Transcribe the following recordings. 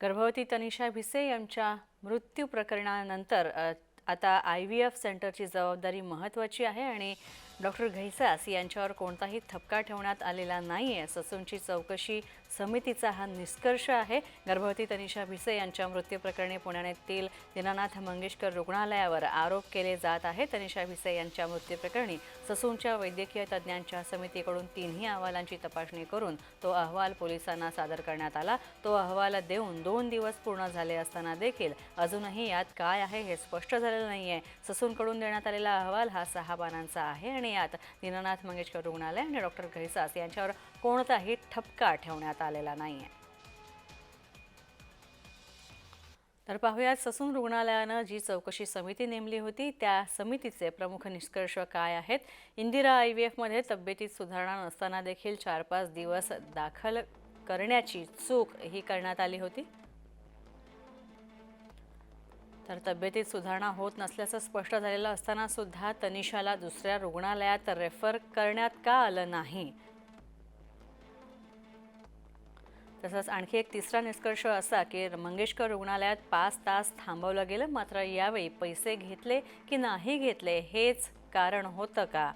गर्भवती तनिषा भिसे यांच्या मृत्यू प्रकरणानंतर आता आय व्ही एफ सेंटरची जबाबदारी महत्त्वाची आहे आणि डॉक्टर घैसास यांच्यावर कोणताही थपका ठेवण्यात आलेला नाही आहे ससूनची चौकशी समितीचा हा निष्कर्ष आहे. गर्भवती तनिषा भिसे यांच्या मृत्यूप्रकरणी पुण्यातील दीनानाथ मंगेशकर रुग्णालयावर आरोप केले जात आहे तनिषा भिसे यांच्या मृत्यूप्रकरणी ससूनच्या वैद्यकीय तज्ज्ञांच्या समितीकडून तिन्ही अहवालांची तपासणी करून तो अहवाल पोलिसांना सादर करण्यात आला. तो अहवाल देऊन दोन दिवस पूर्ण झाले असताना देखील अजूनही यात काय आहे हे स्पष्ट झालेलं नाही आहे ससूनकडून देण्यात आलेला अहवाल हा सहा पानांचा आहे आणि यात दीनानाथ मंगेशकर रुग्णालय आणि डॉक्टर घैसास यांच्यावर कोणताही ठपका ठेवण्यात आलेला नाही आहे तर पाहूयात ससून रुग्णालयानं जी चौकशी समिती नेमली होती त्या समितीचे प्रमुख निष्कर्ष काय आहेत? इंदिरा आय व्ही एफमध्ये तब्येतीत सुधारणा नसताना देखील चार पाच दिवस दाखल करण्याची चूक ही करण्यात आली होती. तर तब्येतीत सुधारणा होत नसल्याचं स्पष्ट झालेलं असताना सुद्धा तनिषाला दुसऱ्या रुग्णालयात रेफर करण्यात का आलं नाही? तसंच आणखी एक तिसरा निष्कर्ष असा की मंगेशकर रुग्णालयात पाच तास थांबवलं गेलं मात्र यावेळी पैसे घेतले की नाही घेतले हेच कारण होतं का?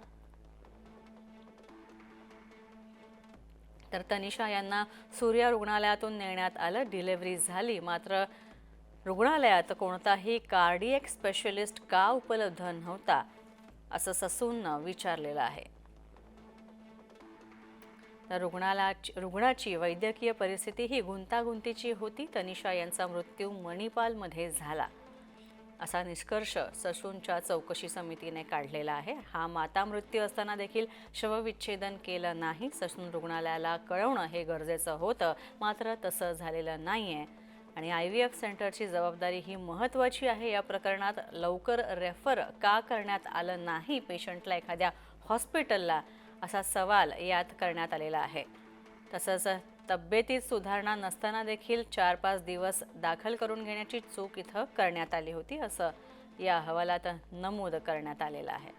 तर तनिषा यांना सूर्या रुग्णालयातून नेण्यात आलं डिलिव्हरी झाली मात्र रुग्णालयात कोणताही कार्डियक स्पेशलिस्ट का उपलब्ध नव्हता असं ससूननं विचारलेलं आहे. तर रुग्णाला रुग्णाची वैद्यकीय परिस्थिती ही गुंतागुंतीची होती तनिषा यांचा मृत्यू मणिपालमध्ये झाला. असा निष्कर्ष ससूनच्या चौकशी समितीने काढलेला आहे. हा माता मृत्यू असताना देखील शवविच्छेदन केलं नाही. ससून रुग्णालयाला कळवणं हे गरजेचं होतं मात्र तसं झालेलं नाही आहे आणि आय व्ही एफ सेंटरची जबाबदारी ही महत्त्वाची आहे. या प्रकरणात लवकर रेफर का करण्यात आलं नाही? पेशंटला एखाद्या हॉस्पिटलला असा सवाल यात करण्यात आलेला आहे. तसंच तब्येतीत सुधारणा नसताना देखील चार पाच दिवस दाखल करून घेण्याची चूक इथं करण्यात आली होती असं या अहवालात नमूद करण्यात आलेलं आहे.